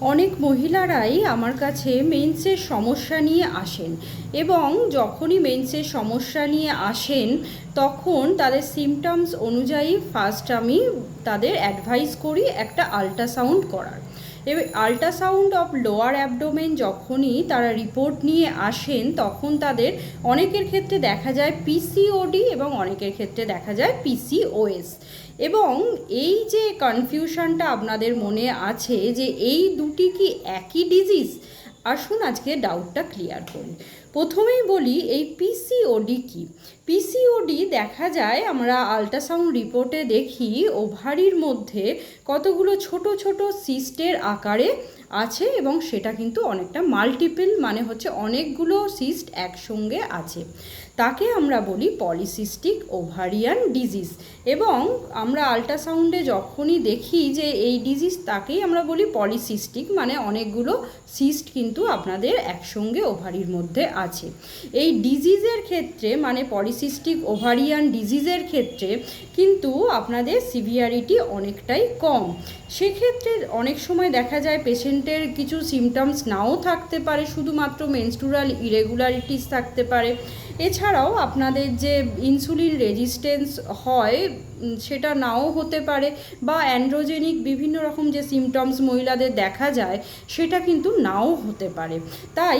অনেক মহিলারাই আমার কাছে মেন্সের সমস্যা নিয়ে আসেন এবং যখনই মেন্সের সমস্যা নিয়ে আসেন, তখন তাদের সিমটমস অনুযায়ী ফার্স্ট আমি তাদের অ্যাডভাইস করি একটা আল্ট্রাসাউন্ড করার। এবার আল্ট্রাসাউন্ড অফ লোয়ার অ্যাবডোমেন যখনই তারা রিপোর্ট নিয়ে আসেন, তখন তাদের অনেকের ক্ষেত্রে দেখা যায় পিসিওডি এবং অনেকের ক্ষেত্রে দেখা যায় পিসিওএস এবং এই যে কনফিউশনটা আপনাদের মনে আছে যে এই দুটি কি একই ডিজিজ আসুন আজকে ডাউটটা ক্লিয়ার করি। প্রথমেই বলি, এই পিসিওডি কি? পিসিওডি দেখা যায়, আমরা আল্ট্রাসাউন্ড রিপোর্টে দেখি ওভারির মধ্যে কতগুলো ছোট ছোট সিস্টের আকারে আছে এবং সেটা কিন্তু অনেকটা মাল্টিপল মানে হচ্ছে অনেকগুলো সিস্ট একসঙ্গে আছে। তাকে আমরা বলি পলিসিস্টিক ওভারিয়ান ডিজিজ এবং আমরা আল্ট্রাসাউন্ডে যখনই দেখি যে এই ডিজিজ তাকেই আমরা বলি পলিসিস্টিক মানে অনেকগুলো সিস্ট কিন্তু আপনাদের একসঙ্গে ওভারির মধ্যে আছে। এই ডিজিজের ক্ষেত্রে মানে পলিসিস্টিক ওভারিয়ান ডিজিজের ক্ষেত্রে কিন্তু আপনাদের সিভিয়ারিটি অনেকটাই কম। সেক্ষেত্রে অনেক সময় দেখা যায় পেশেন্টের কিছু সিমটমস নাও থাকতে পারে, শুধুমাত্র মেনস্টুরাল ইরেগুলারিটিস থাকতে পারে। এছাড়াও আপনাদের যে ইনসুলিন রেজিস্ট্যান্স হয় সেটা নাও হতে পারে বা অ্যান্ড্রোজেনিক বিভিন্ন রকম যে সিমটমস মহিলাদের দেখা যায়, সেটা কিন্তু নাও হতে পারে। তাই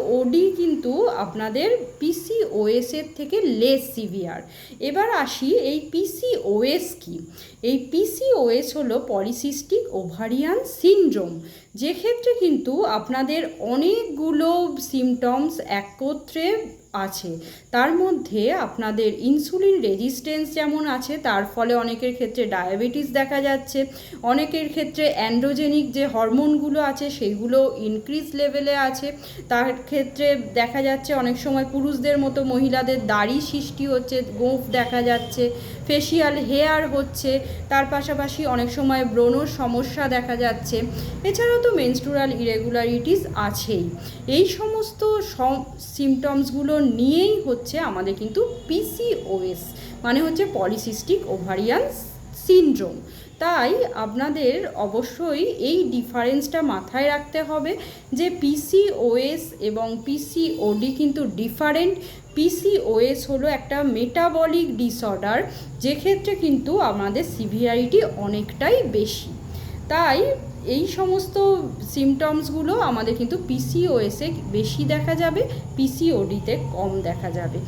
পিসিওডি কিন্তু আপনাদের পিসিওএস এর থেকে লেস সিভিয়ার এবার আসি এই পিসিওএস কি? এই পিসিওএস হলো পলিসিস্টিক ওভারিয়ান সিনড্রোম যে ক্ষেত্রে কিন্তু আপনাদের অনেকগুলো সিমটমস একত্রে আছে। তার মধ্যে আপনাদের ইনসুলিন রেজিস্ট্যান্স যেমন আছে, তার ফলে অনেকের ক্ষেত্রে ডায়াবেটিস দেখা যাচ্ছে। অনেকের ক্ষেত্রে অ্যান্ড্রোজেনিক যে হরমোনগুলো আছে, সেগুলো ইনক্রিজ লেভেলে আছে। তার ক্ষেত্রে দেখা যাচ্ছে অনেক সময় পুরুষদের মতো মহিলাদের দাড়ি সৃষ্টি হচ্ছে, গোঁফ দেখা যাচ্ছে ফেসিয়াল হেয়ার হচ্ছে। তার পাশাপাশি অনেক সময় ব্রণর সমস্যা দেখা যাচ্ছে। এছাড়াও তো মেনস্টুরাল ইরেগুলারিটিস আছেই। এই সমস্ত সিমটমসগুলো নিয়েই হচ্ছে আমাদের কিন্তু পিসিওএস মানে হচ্ছে পলিসিস্টিক ওভারিয়ান সিনড্রোম তাই আপনাদের অবশ্যই এই ডিফারেন্সটা মাথায় রাখতে হবে যে পিসিওএস এবং পিসিওডি কিন্তু ডিফারেন্ট পিসিওএস হলো একটা মেটাবলিক ডিসঅর্ডার যেক্ষেত্রে কিন্তু আমাদের সিভিয়ারিটি অনেকটাই বেশি। তাই এই সমস্ত সিমটমসগুলো আমাদের কিন্তু পিসিওএসে বেশি দেখা যাবে পিসিওডিতে কম দেখা যাবে।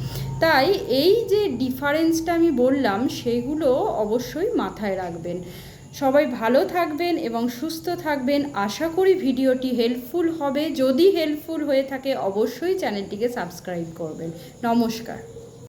তাই এই যে ডিফারেন্সটা আমি বললাম, সেগুলো অবশ্যই মাথায় রাখবেন। সবাই ভালো থাকবেন এবং সুস্থ থাকবেন। আশা করি ভিডিওটি হেল্পফুল হবে। যদি হেল্পফুল হয়ে থাকে, অবশ্যই চ্যানেলটিকে সাবস্ক্রাইব করবেন। নমস্কার।